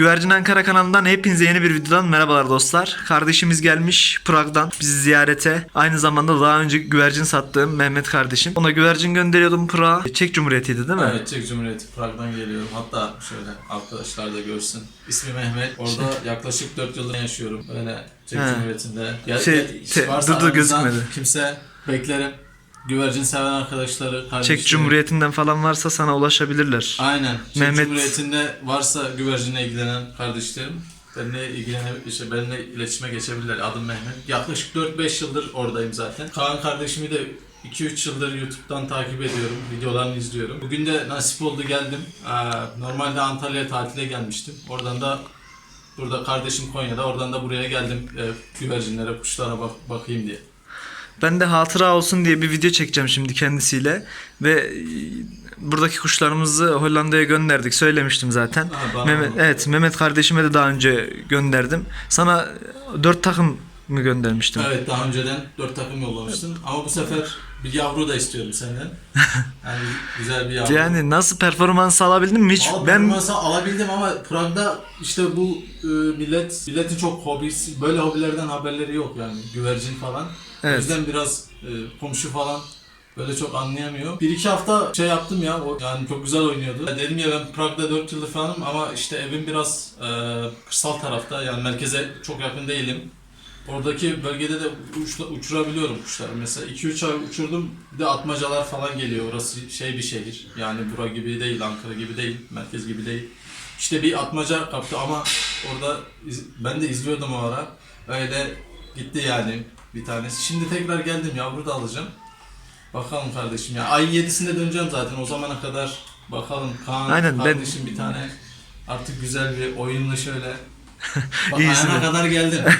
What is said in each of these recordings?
Güvercin Ankara kanalından hepinize yeni bir videodan merhabalar dostlar. Kardeşimiz gelmiş Prag'dan bizi ziyarete. Aynı zamanda daha önce güvercin sattığım Mehmet kardeşim. Ona güvercin gönderiyordum Prag'a. Çek Cumhuriyeti'ydi değil mi? Evet Çek Cumhuriyeti Prag'dan geliyorum. Hatta şöyle arkadaşlar da görsün. İsmi Mehmet. Orada yaklaşık 4 yıldır yaşıyorum. Böyle Çek He. Cumhuriyeti'nde. Gel, Şey, gel- te- varsa dur, dur, gözükmedi. Kimse beklerim. Güvercin seven arkadaşları, kardeşlerim. Çek Cumhuriyeti'nden falan varsa sana ulaşabilirler. Aynen. Çek Mehmet- Cumhuriyeti'nde varsa güvercinle ilgilenen kardeşlerim benimle ilgilene, işte benimle iletişime geçebilirler. Adım Mehmet. Yaklaşık 4-5 yıldır oradayım zaten. Kaan kardeşimi de 2-3 yıldır YouTube'dan takip ediyorum. Videolarını izliyorum. Bugün de nasip oldu geldim. Ee, normalde Antalya'ya tatile gelmiştim. Oradan da burada kardeşim Konya'da. Oradan da buraya geldim. Ee, güvercinlere, kuşlara bak bakayım diye. Ben de hatıra olsun diye bir video çekeceğim şimdi kendisiyle. Ve e, buradaki kuşlarımızı Hollanda'ya gönderdik. Söylemiştim zaten. Ha, Mehmet, evet Mehmet kardeşime de daha önce gönderdim. Sana dört takım mı göndermiştim? Evet daha önceden 4 takım yollamıştın. Ama bu sefer bir yavru da istiyorum senden. Yani güzel bir yavru. Yani nasıl performans alabildin mi? Hiç Valla ben ben alabildim ama Prag'da işte bu e, millet milletin çok hobisi böyle hobilerden haberleri yok yani güvercin falan. Evet. O yüzden biraz e, komşu falan böyle çok anlayamıyor. Bir iki hafta şey yaptım ya o yani çok güzel oynuyordu. Ya Dedim ya ben Prag'da 4 yıldır falanım ama işte evim biraz e, kırsal tarafta yani merkeze çok yakın değilim. Oradaki bölgede de uçla- uçurabiliyorum kuşları. Mesela 2-3 ay uçurdum. Bir de atmacalar falan geliyor. Orası şey bir şehir. Yani bura gibi değil, Ankara gibi değil, merkez gibi değil. İşte bir atmaca kaptı ama orada ben de izliyordum o ara. Öyle gitti yani bir tanesi. Şimdi tekrar geldim yavru da alacağım. Bakalım kardeşim ya. Ay 7'sinde döneceğim zaten. O zamana kadar bakalım Kaan Aynen, ben- kardeşim bir tane artık güzel bir oyunla şöyle Bak İyisin ayağına kadar geldim.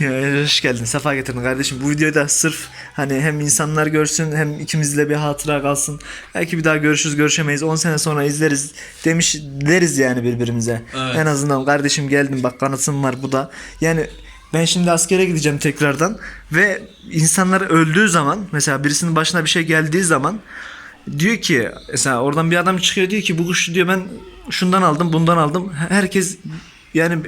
Ya, hoş geldin. Sefa getirdin kardeşim. Bu videoda sırf hani hem insanlar görsün hem ikimizle bir hatıra kalsın. Belki bir daha görüşürüz görüşemeyiz. 10 sene sonra izleriz demiş deriz yani birbirimize. Evet. En azından kardeşim geldim bak kanıtım var bu da. Yani ben şimdi askere gideceğim tekrardan ve insanlar öldüğü zaman mesela birisinin başına bir şey geldiği zaman diyor ki mesela oradan bir adam çıkıyor diyor ki bu kuşu diyor ben şundan aldım bundan aldım. Herkes yani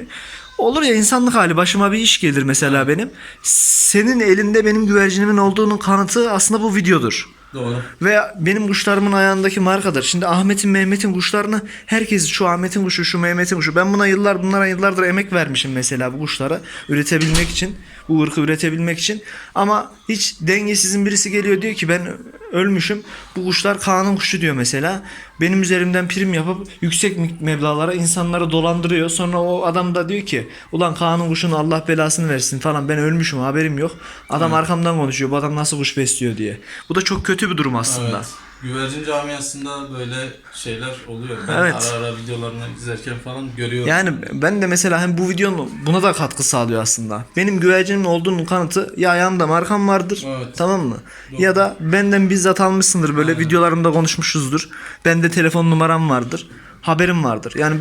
olur ya insanlık hali başıma bir iş gelir mesela benim. Senin elinde benim güvercinimin olduğunun kanıtı aslında bu videodur. Doğru. Ve benim kuşlarımın ayağındaki markadır. Şimdi Ahmet'in Mehmet'in kuşlarını herkes şu Ahmet'in kuşu şu Mehmet'in kuşu. Ben buna yıllar bunlara yıllardır emek vermişim mesela bu kuşlara üretebilmek için. Bu ırkı üretebilmek için. Ama hiç dengesizin birisi geliyor diyor ki ben ölmüşüm. Bu kuşlar Kaan'ın kuşu diyor mesela. Benim üzerimden prim yapıp yüksek meblağlara insanları dolandırıyor. Sonra o adam da diyor ki ulan Kaan'ın kuşunu Allah belasını versin falan ben ölmüşüm haberim yok. Adam arkamdan konuşuyor bu adam nasıl kuş besliyor diye. Bu da çok kötü bir durum aslında. Evet. Güvercin camiasında böyle şeyler oluyor. Ben Evet. ara ara videolarını izlerken falan görüyorum. Yani ben de mesela hem bu videonun buna da katkı sağlıyor aslında. Benim güvercinim olduğunun kanıtı ya ayağımda markam vardır. Evet. Tamam mı? Ya da benden bizzat almışsındır böyle videolarımda konuşmuşuzdur. Bende telefon numaram vardır. Haberim vardır. Yani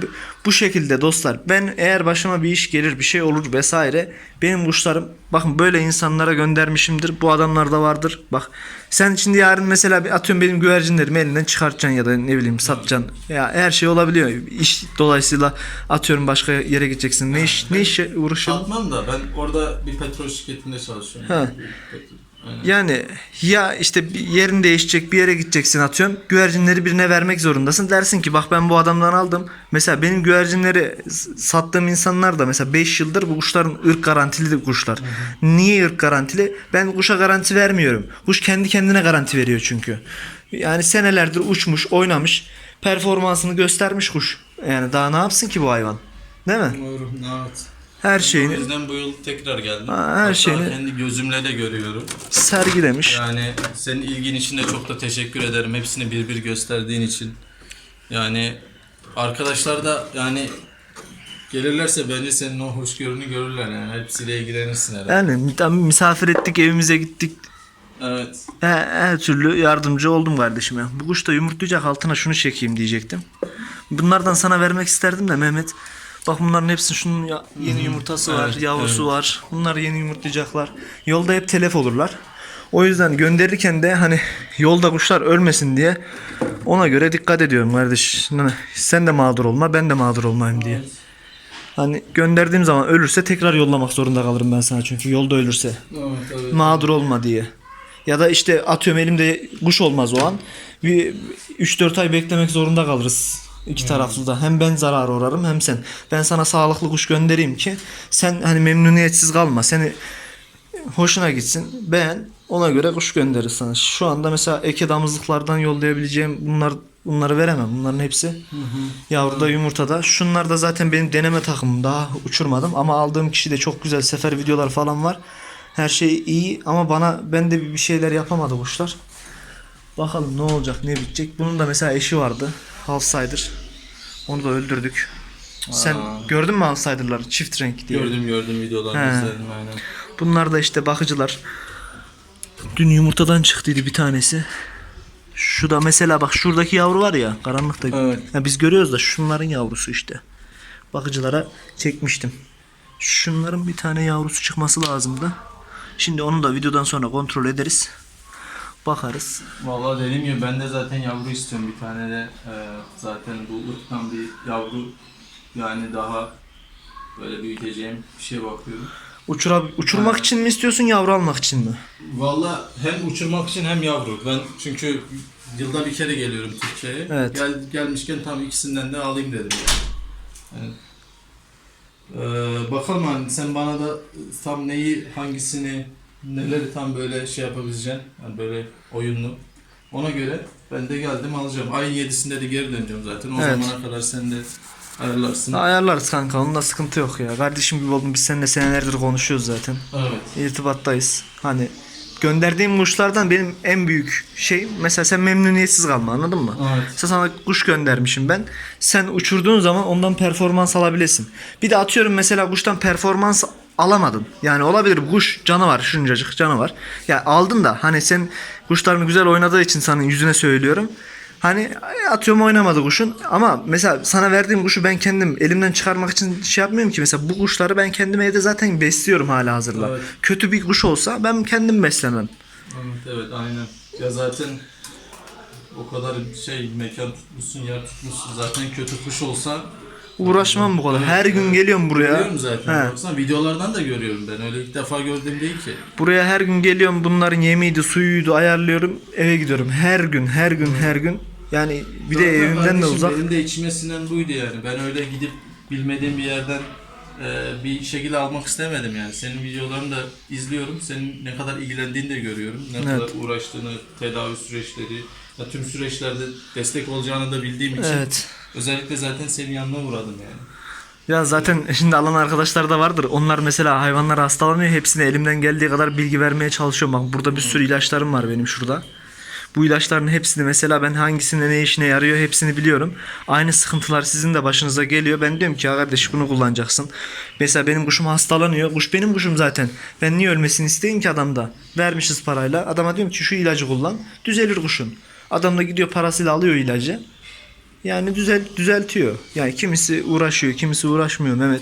bu- şekilde dostlar ben eğer başıma bir iş gelir bir şey olur vesaire benim kuşlarım bakın böyle insanlara göndermişimdir. Bu adamlar da vardır. Bak sen şimdi yarın mesela bir atıyorum benim güvercinlerimi elinden çıkartacaksın ya da ne bileyim satacaksın. Ya her şey olabiliyor. İş dolayısıyla atıyorum başka yere gideceksin. Ne iş ne işe uğraşıyorsun? Satmam da ben orada bir petrol şirketinde çalışıyorum. Ha. Aynen. Yani ya işte bir yerin değişecek bir yere gideceksin atıyorum. Güvercinleri birine vermek zorundasın. Dersin ki bak ben bu adamdan aldım. Mesela benim güvercinleri sattığım insanlar da mesela 5 yıldır bu kuşların ırk garantili de kuşlar. Niye ırk garantili? Ben kuşa garanti vermiyorum. Kuş kendi kendine garanti veriyor çünkü. Yani senelerdir uçmuş, oynamış, performansını göstermiş kuş. Yani daha ne yapsın ki bu hayvan? Değil mi? Doğru. Evet. Her O şeyini yüzden bu yıl tekrar geldim. Ha, her Hatta şeyini- kendi gözümle de görüyorum. sergilemiş. Yani senin ilgin için de çok da teşekkür ederim. Hepsini bir bir gösterdiğin için. Yani arkadaşlar da yani gelirlerse bence senin o hoşgörünü görürler yani. Hepsiyle ilgilenirsin herhalde. Yani tam misafir ettik, evimize gittik. Evet. Her, her türlü yardımcı oldum kardeşime. Bu kuş da yumurtlayacak altına şunu çekeyim diyecektim. Bunlardan sana vermek isterdim de Mehmet. Bak bunların hepsinin şunun ya- yeni yumurtası var, Evet, yavrusu var. Bunlar yeni yumurtlayacaklar. Yolda hep telef olurlar. O yüzden gönderirken de hani yolda kuşlar ölmesin diye ona göre dikkat ediyorum kardeş. Yani Sen de mağdur olma ben de mağdur olmayayım diye. Hani gönderdiğim zaman ölürse tekrar yollamak zorunda kalırım ben sana çünkü yolda ölürse. Evet, evet. Mağdur olma diye. Ya da işte atıyorum elimde kuş olmaz o an. Bir 3-4 ay beklemek zorunda kalırız. İki taraflı da. Hem ben zarar uğrarım hem sen. Ben sana sağlıklı kuş göndereyim ki sen hani memnuniyetsiz kalma. Seni hoşuna gitsin. Beğen. Ona göre kuş gönderir sana. Şu anda mesela eke damızlıklardan yollayabileceğim bunlar bunları veremem. Bunların hepsi yavruda yumurtada. Şunlar da zaten benim deneme takımım. Daha uçurmadım ama aldığım kişi de çok güzel sefer videolar falan var. Her şey iyi ama bana ben de bir şeyler yapamadı kuşlar. Bakalım ne olacak ne bitecek. Bunun da mesela eşi vardı. Halfsider. Onu da öldürdük. Sen Aa. gördün mü Halfsider'ları? Çift renk diye. Gördüm gördüm videolarını He. izledim aynen. Bunlar da işte bakıcılar. Dün yumurtadan çıktıydı bir tanesi. Şu da mesela bak şuradaki yavru var ya karanlıkta. Evet. Ya biz görüyoruz da şunların yavrusu işte. Bakıcılara çekmiştim. Şunların bir tane yavrusu çıkması lazımdı. Şimdi onu da videodan sonra kontrol ederiz. Bakarız. Vallahi dediğim gibi ben de zaten yavru istiyorum bir tane de e, zaten bu ırktan bir yavru yani daha böyle büyüteceğim bir şey bakıyorum. Uçura, uçurmak Evet. için mi istiyorsun yavru almak için mi? Vallahi hem uçurmak için hem yavru. Ben çünkü yılda bir kere geliyorum Türkiye'ye. Evet. Gel, gelmişken tam ikisinden de alayım dedim yani. Yani, eee, bakalım hani sen bana da tam neyi, hangisini, neleri tam böyle şey yapabileceksin. Yani böyle oyunlu. Ona göre ben de geldim alacağım. Ayın 7'sinde de geri döneceğim zaten. O Evet. zamana kadar sen de ayarlarsın. Ayarlarız kanka onda sıkıntı yok ya. Kardeşim gibi oldum biz seninle senelerdir konuşuyoruz zaten. Evet. irtibattayız. Hani gönderdiğim kuşlardan benim en büyük şey mesela sen memnuniyetsiz kalma anladın mı? Evet. Mesela sana kuş göndermişim ben. Sen uçurduğun zaman ondan performans alabilesin. Bir de atıyorum mesela kuştan performans alamadın. Yani olabilir bu kuş canı var şuncacık canı var. Ya aldın da hani sen kuşlarını güzel oynadığı için sana yüzüne söylüyorum. Hani atıyorum oynamadı kuşun ama mesela sana verdiğim kuşu ben kendim elimden çıkarmak için şey yapmıyorum ki mesela bu kuşları ben kendim evde zaten besliyorum hala hazırda. Evet. Kötü bir kuş olsa ben kendim beslemem. Evet, evet aynen. Ya zaten o kadar şey mekan tutmuşsun, yer tutmuşsun. Zaten kötü kuş olsa Uğraşmam bu kadar. Her gün geliyorum buraya. Görüyorum zaten. He. Baksana videolardan da görüyorum ben. Öyle ilk defa gördüğüm değil ki. Buraya her gün geliyorum. Bunların yemiydi, suyuydu ayarlıyorum. Eve gidiyorum. Her gün, her gün, her gün. Yani bir de Zaten evimden de kardeşim uzak. Benim de içime sinen buydu yani. Ben öyle gidip bilmediğim bir yerden e, bir şekilde almak istemedim yani. Senin videolarını da izliyorum. Senin ne kadar ilgilendiğini de görüyorum. Ne Evet. kadar uğraştığını, tedavi süreçleri, ya tüm süreçlerde destek olacağını da bildiğim için. Evet. Özellikle zaten senin yanına uğradım yani. Ya zaten şimdi alan arkadaşlar da vardır. Onlar mesela hayvanlar hastalanıyor. Hepsine elimden geldiği kadar bilgi vermeye çalışıyorum. Bak burada bir sürü ilaçlarım var benim şurada. Bu ilaçların hepsini mesela ben hangisinde ne işine yarıyor hepsini biliyorum. Aynı sıkıntılar sizin de başınıza geliyor. Ben diyorum ki ya kardeş bunu kullanacaksın. Mesela benim kuşum hastalanıyor. Kuş benim kuşum zaten. Ben niye ölmesini isteyeyim ki adamda? Vermişiz parayla. Adama diyorum ki şu ilacı kullan. Düzelir kuşun. Adam da gidiyor parasıyla alıyor ilacı. Yani düzel düzeltiyor. Yani kimisi uğraşıyor, kimisi uğraşmıyor Mehmet.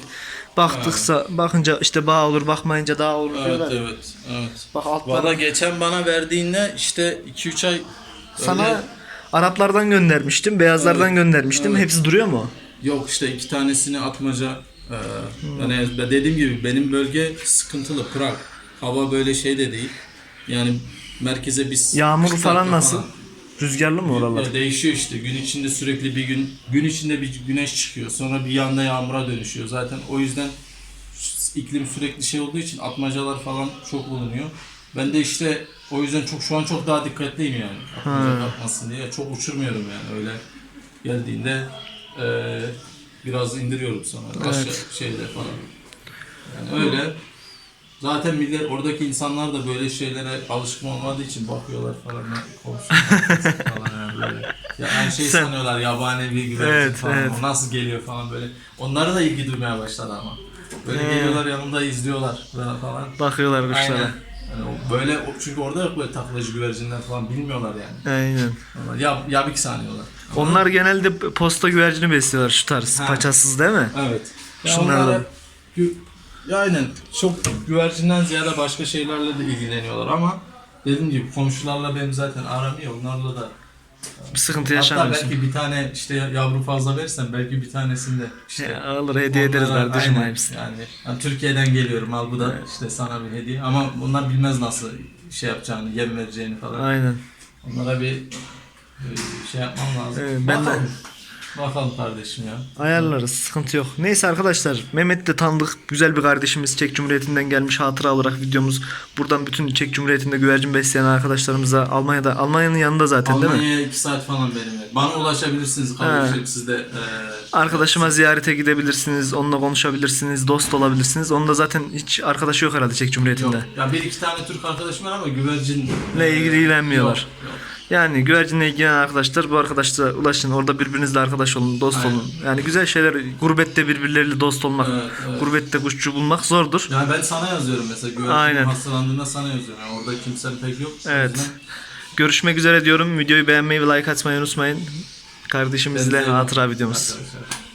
Baktıksa bakınca işte bağ olur, bakmayınca daha olur Evet, diyorlar. evet, evet. Bak alttan Valla geçen bana verdiğinde işte 2-3 ay sana öyle- Araplardan göndermiştim, beyazlardan Evet, göndermiştim. evet. Hepsi duruyor mu? Yok işte iki tanesini atmaca. Ee, yani ben dediğim gibi benim bölge sıkıntılı Prag. Hava böyle şey de değil. Yani merkeze biz Yağmur 40 falan nasıl? Rüzgarlı mı oralar? Ya değişiyor işte. Gün içinde sürekli bir gün gün içinde bir güneş çıkıyor. Sonra bir yanda yağmura dönüşüyor. Zaten o yüzden iklim sürekli şey olduğu için atmacalar falan çok bulunuyor. Ben de işte o yüzden çok şu an çok daha dikkatliyim yani. Atmaca atmasın diye. Çok uçurmuyorum yani öyle geldiğinde eee, biraz indiriyorum sonra. Başka Evet. şeyler falan. Yani öyle. Zaten millet oradaki insanlar da böyle şeylere alışkın olmadığı için bakıyorlar falan ne konuşuyorlar falan yani böyle. Ya her şey Sen- sanıyorlar yabani bir güvercin Evet, falan. evet. O nasıl geliyor falan böyle. Onlara da ilgi duymaya başladı ama. Böyle He. geliyorlar yanında izliyorlar falan. Bakıyorlar kuşlara. Aynen. Yani böyle çünkü orada yok böyle taklacı güvercinler falan bilmiyorlar yani. Aynen. Onlar Ya yabik sanıyorlar. Onlar genelde posta güvercini besliyorlar şu tarz. Ha. Paçasız değil mi? Evet. Ya Şunlardan. onlar hep gü- ya aynen çok güvercinden ziyade başka şeylerle de ilgileniyorlar ama dediğim gibi komşularla benim zaten aram iyi. Onlarla da Bir sıkıntı hatta yaşamıyorsun. belki bir tane işte yavru fazla verirsen belki bir tanesini de işte Ya, alır hediye ederiz onlara- kardeşim aynen, ayıpsın. Yani, yani Türkiye'den geliyorum al bu da işte sana bir hediye ama onlar bilmez nasıl şey yapacağını, yem vereceğini falan. Aynen. Onlara bir e, şey yapmam lazım. Evet, ben de- Bakalım. Kardeşim ya. Ayarlarız. Sıkıntı yok. Neyse arkadaşlar. Mehmet de tanıdık. Güzel bir kardeşimiz. Çek Cumhuriyeti'nden gelmiş hatıra olarak videomuz. Buradan bütün Çek Cumhuriyeti'nde güvercin besleyen arkadaşlarımıza Almanya'da Almanya'nın yanında zaten değil mi? Almanya'ya 2 saat falan benim. ev. Bana ulaşabilirsiniz kardeşim siz de. e, Arkadaşıma ziyarete gidebilirsiniz. Onunla konuşabilirsiniz. Dost olabilirsiniz. Onda zaten hiç arkadaşı yok herhalde Çek Yok. Cumhuriyeti'nde. Ya bir iki tane Türk arkadaşım var ama güvercin Ne ilgili ilgilenmiyorlar. Yok, yok. Yani güvercinle ilgilenen arkadaşlar bu arkadaşlara ulaşın. Orada birbirinizle arkadaş olun, dost Aynen. olun. Yani güzel şeyler. Gurbette birbirleriyle dost olmak. Evet, evet. Gurbette kuşçu bulmak zordur. Yani ben sana yazıyorum mesela güvercin Aynen. hastalandığında sana yazıyorum. Yani orada kimse pek yok. Evet. yüzden Görüşmek üzere diyorum. Videoyu beğenmeyi ve like atmayı unutmayın. Kardeşimizle hatıra videomuz. arkadaşlar.